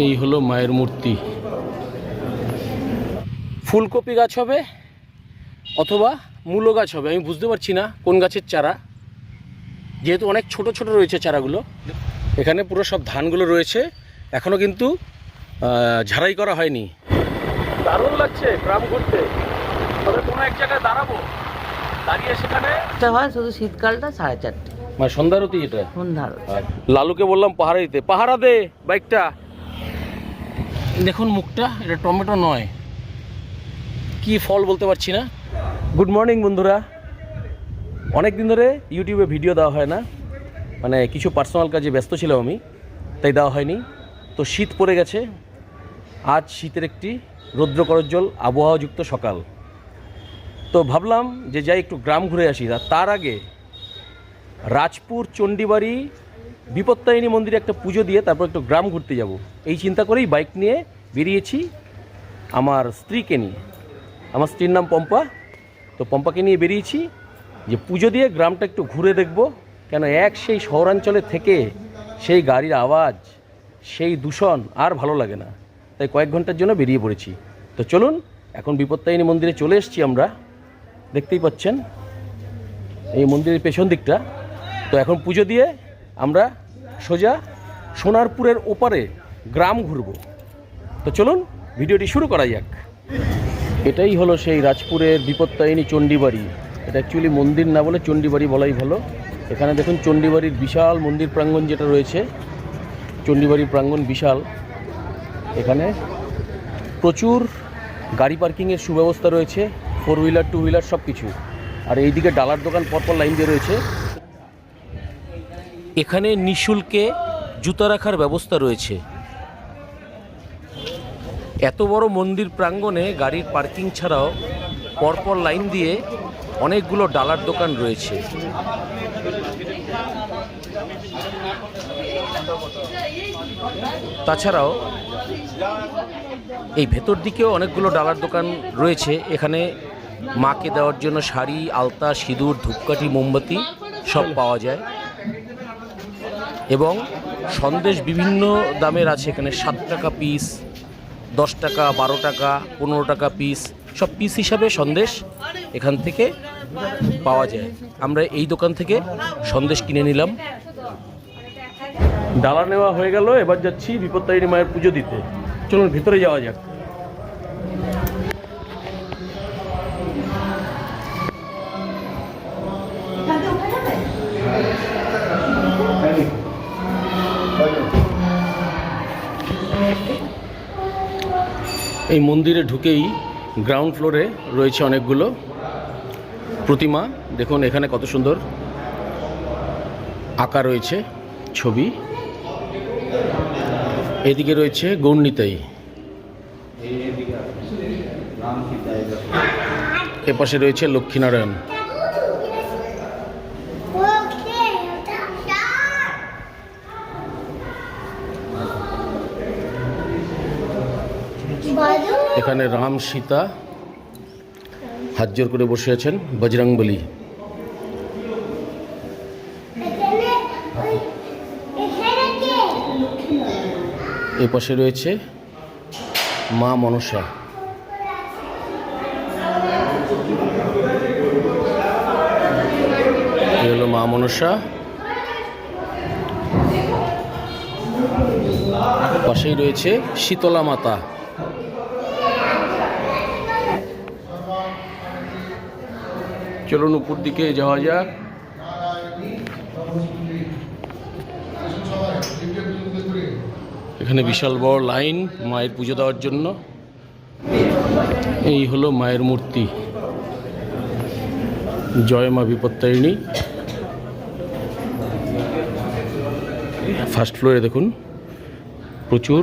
এই হলো মায়ের মূর্তি। ফুলকপি গাছ হবে অথবা মূলো গাছ হবে আমি বুঝতে পারছি না কোন গাছের চারা। যেহেতু অনেক ছোট ছোট রয়েছে চারাগুলো এখানে পুরো সব ধানগুলো রয়েছে এখনও কিন্তু ঝাড়াই করা হয়নি। দারুণ লাগছে গ্রাম ঘুরতে। তবে কোনো এক জায়গায় দাঁড়াবো দাঁড়িয়ে সেখানে হয় শুধু শীতকালটা সাড়ে চারটে। মানে সন্ধ্যারতি এটা সন্ধ্যার লালুকে বললাম পাহারা দিতে। পাহারা দে বাইকটা। দেখুন মুখটা, এটা টমেটো নয়। কি ফল বলতে পারছি না। গুড মর্নিং বন্ধুরা। অনেক দিন ধরে ইউটিউবে ভিডিও দেওয়া হয় না। মানে কিছু পার্সোনাল কাজে ব্যস্ত ছিলাম আমি, তাই দেওয়া হয়নি। তো শীত পড়ে গেছে। আজ শীতের একটি রৌদ্র করজ্জ্বল আবহাওয়াযুক্ত সকাল। তো ভাবলাম যে যাই একটু গ্রাম ঘুরে আসি তার আগে রাজপুর, চণ্ডীবাড়ি বিপত্তায়নী মন্দিরে একটা পুজো দিয়ে তারপর একটু গ্রাম ঘুরতে যাব। এই চিন্তা করেই বাইক নিয়ে বেরিয়েছি আমার স্ত্রীকে নিয়ে। আমার স্ত্রীর নাম পম্পা। তো পম্পাকে নিয়ে বেরিয়েছি যে পুজো দিয়ে গ্রামটা একটু ঘুরে দেখব। কেন এক সেই শহরাঞ্চলে থেকে সেই গাড়ির আওয়াজ, সেই দূষণ আর ভালো লাগে না। তাই কয়েক ঘণ্টার জন্য বেরিয়ে পড়েছি। তো চলুন, এখন বিপত্তায়নী মন্দিরে চলে এসেছি আমরা। দেখতেই পাচ্ছেন এই মন্দিরের পেছন দিকটা। তো এখন পুজো দিয়ে আমরা সোজা সোনারপুরের ওপারে গ্রাম ঘুরব। তো চলুন, ভিডিওটি শুরু করা যাক। এটাই হলো সেই রাজপুরের বিপত্তায়নী চণ্ডীবাড়ি। এটা অ্যাকচুয়ালি মন্দির না বলে চণ্ডীবাড়ি বলাই ভালো। এখানে দেখুন চণ্ডীবাড়ির বিশাল মন্দির প্রাঙ্গণ যেটা রয়েছে। চণ্ডীবাড়ির প্রাঙ্গণ বিশাল। এখানে প্রচুর গাড়ি পার্কিংয়ের সুব্যবস্থা রয়েছে। ফোর হুইলার টু হুইলার সব কিছু আর এইদিকে ডালার দোকান পরপর লাইন দিয়ে রয়েছে। এখানে নিঃশুল্কে জুতা রাখার ব্যবস্থা রয়েছে। এত বড় মন্দির প্রাঙ্গণে গাড়ির পার্কিং ছাড়াও পরপর লাইন দিয়ে অনেকগুলো ডালার দোকান রয়েছে। তাছাড়াও এই ভেতর দিকেও অনেকগুলো ডালার দোকান রয়েছে। এখানে মাকে দেওয়ার জন্য শাড়ি, আলতা, সিঁদুর, ধূপকাঠি, মোমবাতি সব পাওয়া যায়। এবং সন্দেশ বিভিন্ন দামের আছে। এখানে সাত টাকা পিস দশ টাকা, বারো টাকা, পনেরো টাকা পিস সব পিস হিসাবে সন্দেশ এখান থেকে পাওয়া যায়। আমরা এই দোকান থেকে সন্দেশ কিনে নিলাম। ডালা নেওয়া হয়ে গেল, এবার যাচ্ছি বিপত্তারিণী মায়ের পুজো দিতে। চলুন, ভিতরে যাওয়া যাক। এই মন্দিরে ঢুকেই গ্রাউন্ড ফ্লোরে রয়েছে অনেকগুলো প্রতিমা। দেখুন, এখানে কত সুন্দর আঁকা রয়েছে ছবি। এদিকে রয়েছে গৌরনীতাই। এপাশে রয়েছে লক্ষ্মীনারায়ণ। এখানে রাম সীতা হাত জোর করে বসে আছেন বজরংবলী এ পাশে রয়েছে মা মনসা। হলো মা মনসা। পাশেই রয়েছে শীতলা মাতা। চলুন উপর দিকে যাওয়া যাক। এখানে বিশাল বড় লাইন মায়ের পুজো দেওয়ার জন্য। এই হলো মায়ের মূর্তি। জয় মা বিপত্তারিণী। ফার্স্ট ফ্লোরে দেখুন, প্রচুর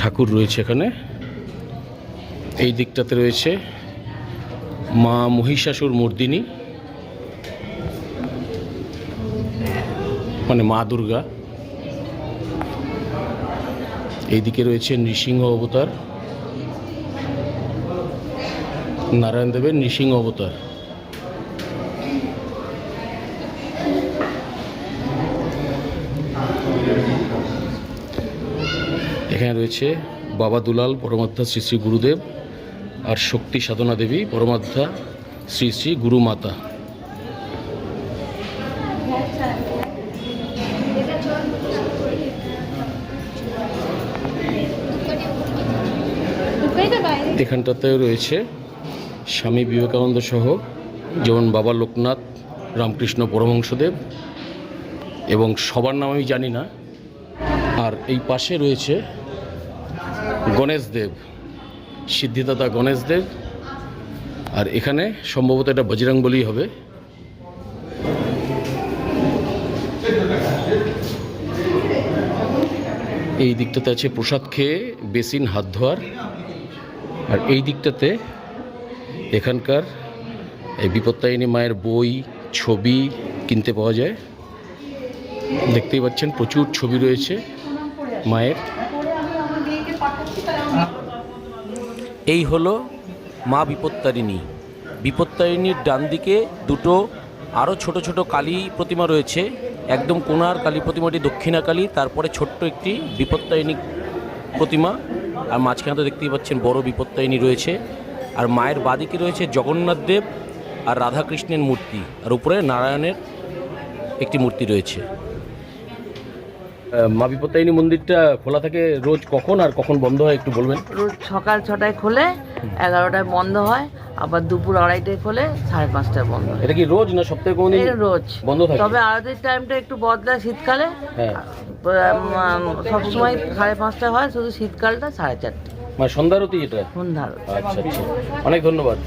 ঠাকুর রয়েছে এখানে। এই দিকটাতে রয়েছে মা মহিষাসুর মর্দিনী মানে মা দুর্গা। এইদিকে রয়েছে নৃসিংহ অবতার, নারায়ণ দেবের নৃসিংহ অবতার। এখানে রয়েছে বাবা দুলাল, পরমাত্মা শ্রী শ্রী গুরুদেব। আর শক্তি সাধনা দেবী পরমাত্মা শ্রী শ্রী গুরু মাতা। এখানটাতেও রয়েছে স্বামী বিবেকানন্দ সহ যেমন বাবা লোকনাথ, রামকৃষ্ণ পরমহংসদেব এবং সবার নাম আমি জানি না। আর এই পাশে রয়েছে গণেশ দেব। সিদ্ধিদাতা গণেশ দেব আর এখানে সম্ভবত এটা বজরং বলি হবে। এই দিকটাতে আছে প্রসাদ খেয়ে বেসিন হাত ধোয়ার। আর এই দিকটাতে এখানকার এই বিপত্তায়নী মায়ের বই, ছবি কিনতে পাওয়া যায়। দেখতেই পাচ্ছেন প্রচুর ছবি রয়েছে মায়ের। এই হলো মা বিপত্তারিণী। বিপত্তারিণীর ডান দিকে দুটো আরও ছোট ছোট কালী প্রতিমা রয়েছে। একদম কোনার কালী প্রতিমাটি দক্ষিণা কালী, তারপরে ছোট্ট একটি বিপত্তারিণী প্রতিমা। আর মাঝখানে তো দেখতেই পাচ্ছেন বড় বিপত্তারিণী রয়েছে। আর মায়ের বাদিকে রয়েছে জগন্নাথ দেব আর রাধাকৃষ্ণের মূর্তি। আর উপরে নারায়ণের একটি মূর্তি রয়েছে। মা বিপত্তারিণী মন্দিরটা খোলা থাকে রোজ কখন আর কখন বন্ধ হয় একটু বলবেন? রোজ সকাল ছটায় খোলে এগারোটায় বন্ধ হয় আবার দুপুর আড়াইটায় খোলে সাড়ে পাঁচটায় বন্ধ হয়। এটা কি রোজ না সপ্তাহে কোনোদিন এটা রোজ। বন্ধ থাকে? তবে আরতির টাইমটা একটু বদলায় শীতকালে। হ্যাঁ। সবসময় সাড়ে পাঁচটা হয় শুধু শীতকালটা সাড়ে চারটে। মানে সন্ধ্যারতি এটা? সন্ধ্যার আচ্ছা আচ্ছা। অনেক ধন্যবাদ।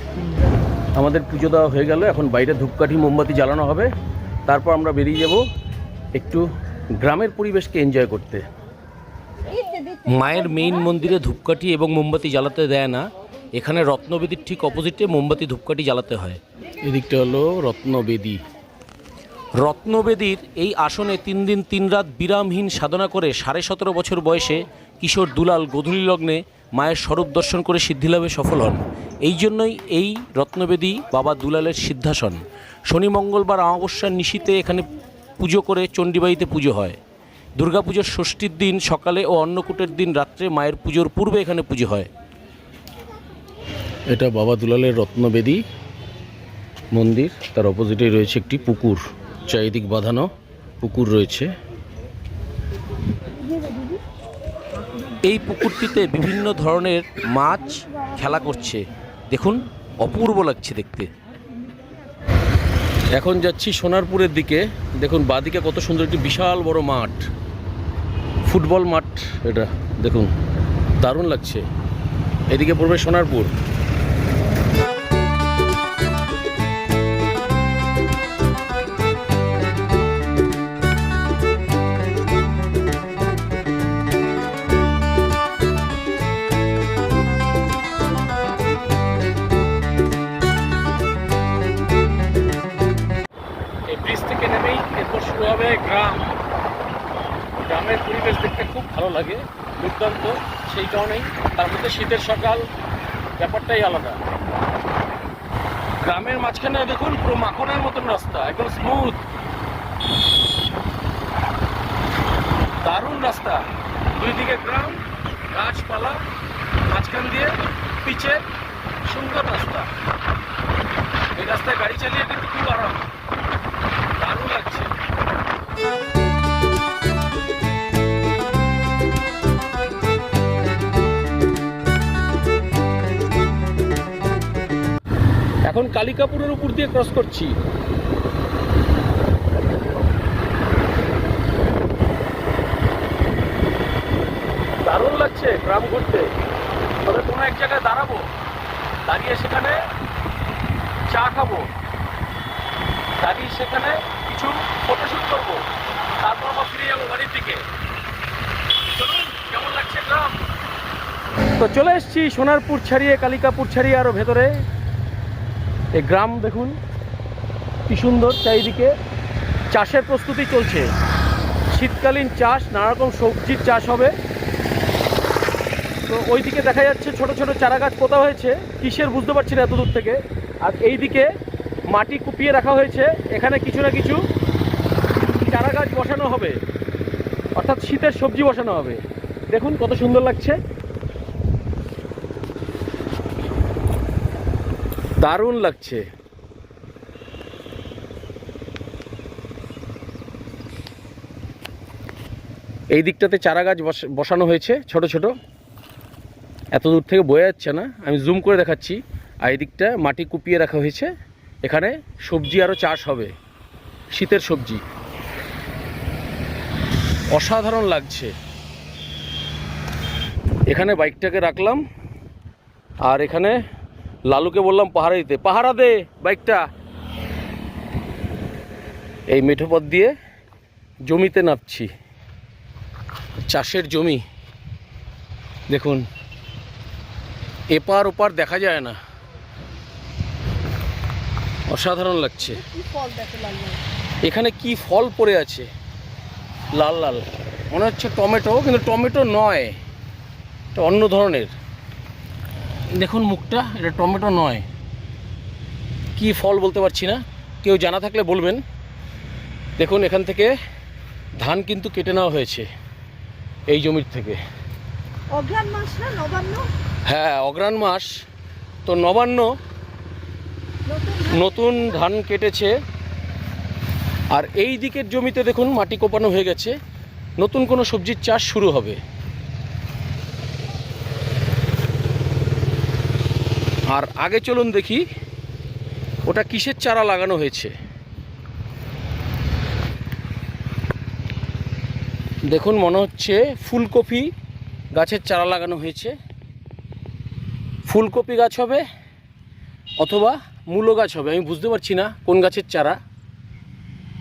আমাদের পুজো দেওয়া হয়ে গেল এখন বাইরে ধূপকাঠি মোমবাতি জ্বালানো হবে। তারপর আমরা বেরিয়ে যাব একটু গ্রামের পরিবেশকে এনজয় করতে। মায়ের মেইন মন্দিরে ধূপকাঠি এবং মোমবাতি জ্বালাতে দেয় না। এখানে রত্নবেদীর ঠিক অপোজিটে মোমবাতি ধূপকাঠি জ্বালাতে হয়। এদিকটা হলো রত্নবেদী। রত্নবেদীর এই আসনে তিন দিন তিন রাত বিরামহীন সাধনা করে সাড়ে সতেরো বছর বয়সে কিশোর দুলাল গোধূলি লগ্নে মায়ের স্বরূপ দর্শন করে সিদ্ধিলাভে সফল হন। এই জন্যই এই রত্নবেদী বাবা দুলালের সিদ্ধাসন। শনি মঙ্গলবার অমাবস্যার নিশীতে এখানে পুজো করে চণ্ডীবাড়িতে পুজো হয়। দুর্গাপুজোর ষষ্ঠীর দিন সকালে ও অন্নকূটের দিন রাত্রে মায়ের পুজোর পূর্বে এখানে পুজো হয়। এটা বাবা দুলালের রত্নবেদী মন্দির। তার অপোজিটে রয়েছে একটি পুকুর। চারিদিক বাঁধানো পুকুর রয়েছে। এই পুকুরটিতে বিভিন্ন ধরনের মাছ খেলা করছে। দেখুন অপূর্ব লাগছে দেখতে। এখন যাচ্ছি সোনারপুরের দিকে। দেখুন, বাদিকে কত সুন্দর একটি বিশাল বড় মাঠ। ফুটবল মাঠ এটা। দেখুন, দারুণ লাগছে। এদিকে পড়বে সোনারপুর। দুর্দান্ত সেই কারণেই তার মধ্যে শীতের সকাল, ব্যাপারটাই আলাদা। গ্রামের মাঝখানে দেখুন, পুরো মাখনের মতন রাস্তা, একদম স্মুথ দারুণ রাস্তা। দুই দিকে গ্রাম, গাছপালা, মাঝখান দিয়ে পিচে, সুন্দর রাস্তা। এই রাস্তায় গাড়ি চালিয়ে কিন্তু খুব আরাম। এখন কালিকাপুরের উপর দিয়ে ক্রস করছি। দারুণ লাগছে গ্রাম ঘুরতে। তবে কোনো এক জায়গায় দাঁড়াবো, দাঁড়িয়ে সেখানে চা খাব, দাঁড়িয়ে সেখানে কিছু ফটোশ্যুট করব, তারপর আবার ফিরে যাব বাড়ির দিকে। চলুন, কেমন লাগছে গ্রাম? তো চলে এসেছি সোনারপুর ছাড়িয়ে কালিকাপুর ছাড়িয়ে আরও ভেতরে। এই গ্রাম দেখুন, কি সুন্দর চারিদিকে চাষের প্রস্তুতি চলছে। শীতকালীন চাষ নানা রকম সবজির চাষ হবে। তো ওইদিকে দেখা যাচ্ছে ছোট ছোট চারা গাছ পোতা হয়েছে। কিসের বুঝতে পারছি না এত দূর থেকে। আর এইদিকে মাটি কুপিয়ে রাখা হয়েছে। এখানে কিছু না কিছু চারা গাছ বসানো হবে। অর্থাৎ শীতের সবজি বসানো হবে। দেখুন কত সুন্দর লাগছে। দারুণ লাগছে। এই দিকটাতে চারা গাছ বস- বসানো হয়েছে, ছোট ছোট। এত দূর থেকে বয়ে যাচ্ছে না। আমি জুম করে দেখাচ্ছি। আর এই দিকটা মাটি কুপিয়ে রাখা হয়েছে। এখানে সবজি আরও চাষ হবে। শীতের সবজি। অসাধারণ লাগছে। এখানে বাইকটাকে রাখলাম। আর এখানে লালুকে বললাম পাহারা দিতে। পাহারা দে বাইকটা। এই মেঠো পথ দিয়ে জমিতে নামছি। চাষের জমি। দেখুন এপার ওপার দেখা যায় না। অসাধারণ লাগছে। এখানে কি ফল পড়ে আছে? লাল লাল। মনে হচ্ছে টমেটো কিন্তু টমেটো নয়। এটা অন্য ধরনের। দেখুন মুখটা এটা টমেটো নয়। কি ফল বলতে পারছি না। কেউ জানা থাকলে বলবেন। দেখুন এখান থেকে ধান কিন্তু কেটে নেওয়া হয়েছে এই জমির থেকে। অগ্রাণ মাস না নবান্ন? হ্যাঁ অগ্রাণ মাস। তো নবান্ন নতুন নতুন ধান কেটেছে। আর এই দিকের জমিতে দেখুন মাটি কোপানো হয়ে গেছে। নতুন কোনো সবজির চাষ শুরু হবে। আর আগে চলুন দেখি, ওটা কিসের চারা লাগানো হয়েছে? দেখুন, মনে হচ্ছে ফুলকপি গাছের চারা লাগানো হয়েছে। ফুলকপি গাছ হবে অথবা মূলো গাছ হবে, আমি বুঝতে পারছি না কোন গাছের চারা।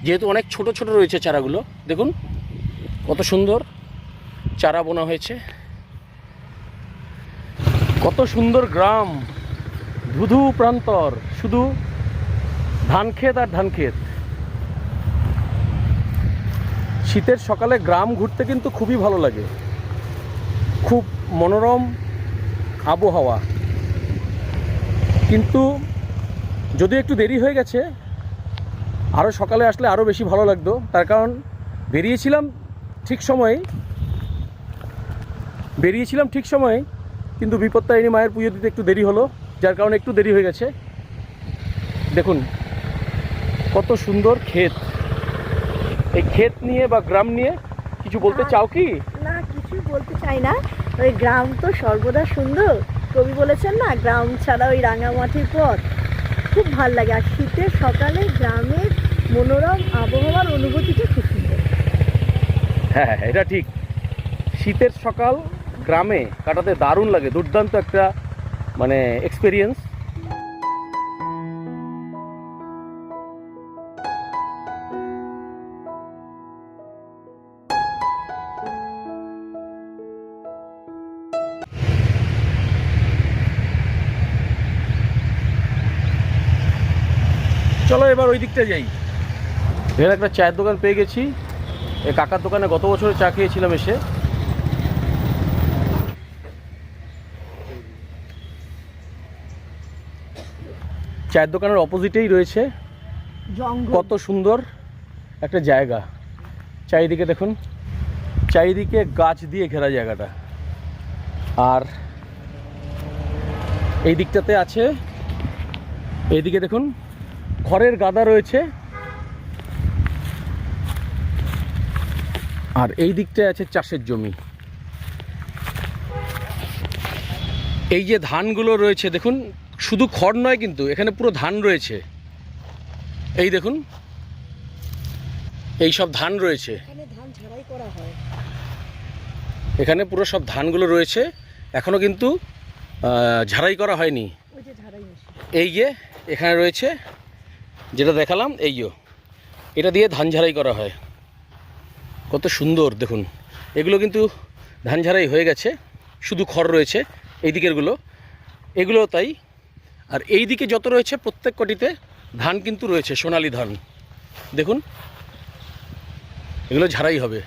যেহেতু অনেক ছোট ছোট রয়েছে চারাগুলো, দেখুন, কত সুন্দর চারা বোনা হয়েছে। কত সুন্দর গ্রাম। ধুধু প্রান্তর, শুধু ধান ক্ষেত আর ধান ক্ষেত শীতের সকালে গ্রাম ঘুরতে কিন্তু খুবই ভালো লাগে। খুব মনোরম আবহাওয়া। কিন্তু যদি একটু দেরি হয়ে গেছে আরও সকালে আসলে আরও বেশি ভালো লাগতো। তার কারণ বেরিয়েছিলাম ঠিক সময়ে বেরিয়েছিলাম ঠিক সময়ে কিন্তু বিপত্তারিণী মায়ের পুজো দিতে একটু দেরি হলো। যার কারণে একটু দেরি হয়ে গেছে। দেখুন কত সুন্দর ক্ষেত। এই ক্ষেত নিয়ে বা গ্রাম নিয়ে কিছু বলতে চাও কি? না কিছু বলতে চাই না। ওই গ্রাম তো সর্বদা সুন্দর। কবি বলেছেন না গ্রাম ছাড়া ওই রাঙামাটির পথ। খুব ভালো লাগে। আর শীতের সকালে গ্রামের মনোরম আবহাওয়ার অনুভূতিটা খুব সুন্দর। হ্যাঁ হ্যাঁ এটা ঠিক। শীতের সকাল গ্রামে কাটাতে দারুণ লাগে। দুর্দান্ত একটা মানে এক্সপিরিয়েন্স চলো এবার ওই দিকটা যাই। এখানে একটা চায়ের দোকান পেয়ে গেছি। এই কাকার দোকানে গত বছর চা খেয়েছিলাম এসে। চায়ের দোকানের অপোজিটেই রয়েছে। কত সুন্দর একটা জায়গা। চারিদিকে দেখুন চারিদিকে গাছ দিয়ে ঘেরা জায়গাটা। আর এই দিকটাতে আছে এইদিকে দেখুন খড়ের গাদা রয়েছে। আর এই দিকটায় আছে চাষের জমি। এই যে ধানগুলো রয়েছে দেখুন শুধু খড় নয় কিন্তু এখানে পুরো ধান রয়েছে। এই দেখুন এই সব ধান রয়েছে। এখানে পুরো সব ধানগুলো রয়েছে। এখনও কিন্তু ঝাড়াই করা হয়নি। এই যে এখানে রয়েছে যেটা দেখালাম এই যে এটা দিয়ে ধান ঝাড়াই করা হয়। কত সুন্দর দেখুন। এগুলো কিন্তু ধান ঝাড়াই হয়ে গেছে। শুধু খড় রয়েছে এই দিকেরগুলো। এগুলো তাই আর এই দিকে যত রয়েছে প্রত্যেক কটিতে ধান কিন্তু রয়েছে সোনালি ধান। দেখুন এগুলো ঝাড়াই হবে।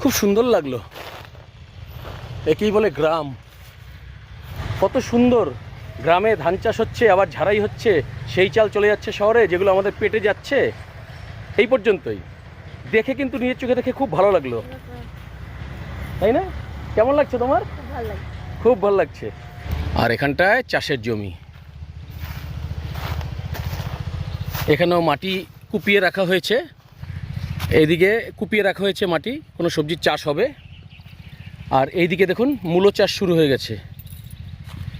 খুব সুন্দর লাগল। একেই বলে গ্রাম। কত সুন্দর। গ্রামে ধান চাষ হচ্ছে আবার ঝাড়াই হচ্ছে সেই চাল চলে যাচ্ছে শহরে যেগুলো আমাদের পেটে যাচ্ছে। এই পর্যন্তই। দেখে কিন্তু নিজের চোখে দেখে খুব ভালো লাগল। তাই না? কেমন লাগছে তোমার? খুব ভালো খুব ভালো লাগছে। আর এখানটায় চাষের জমি। এখানেও মাটি কুপিয়ে রাখা হয়েছে। এইদিকে কুপিয়ে রাখা হয়েছে মাটি কোনো সবজির চাষ হবে। আর এইদিকে দেখুন মূলো চাষ শুরু হয়ে গেছে।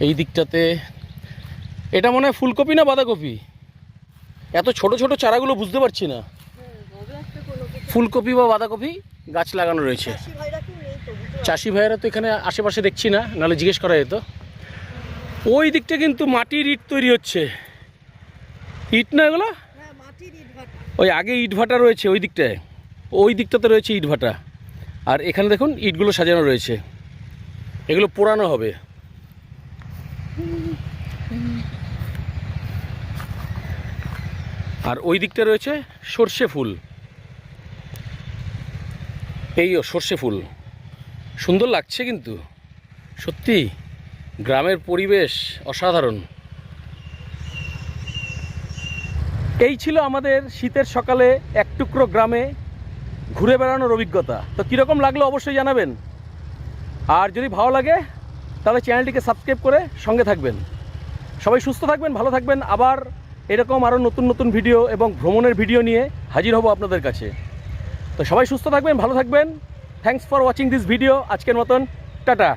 এই দিকটাতে এটা মনে হয় ফুলকপি না বাঁধাকপি? এত ছোট ছোট চারাগুলো বুঝতে পারছি না। ফুলকপি বা বাঁধাকপি গাছ লাগানো রয়েছে। চাষি ভাইয়েরা তো এখানে আশেপাশে দেখছি না নাহলে জিজ্ঞেস করা যেত। ওই দিকটা কিন্তু মাটির ইট তৈরি হচ্ছে। ইট না এগুলো? হ্যাঁ ওই আগে ইট ভাটা রয়েছে ওই দিকটায়। ওই দিকটাতে রয়েছে ইট ভাটা। আর এখানে দেখুন ইটগুলো সাজানো রয়েছে। এগুলো পোড়ানো হবে। আর ওই দিকটা রয়েছে সর্ষে ফুল। এইও সর্ষে ফুল। সুন্দর লাগছে কিন্তু। সত্যি? গ্রামের পরিবেশ অসাধারণ। এই ছিল আমাদের শীতের সকালে এক টুকরো গ্রামে ঘুরে বেড়ানোর অভিজ্ঞতা। তো কীরকম লাগল অবশ্যই জানাবেন। আর যদি ভালো লাগে, তাহলে চ্যানেলটিকে সাবস্ক্রাইব করে সঙ্গে থাকবেন। সবাই সুস্থ থাকবেন, ভালো থাকবেন। আবার এরকম আরও নতুন নতুন ভিডিও এবং ভ্রমণের ভিডিও নিয়ে হাজির হব আপনাদের কাছে। তো সবাই সুস্থ থাকবেন, ভালো থাকবেন। Thanks for watching this video আজকের মতন, টাটা।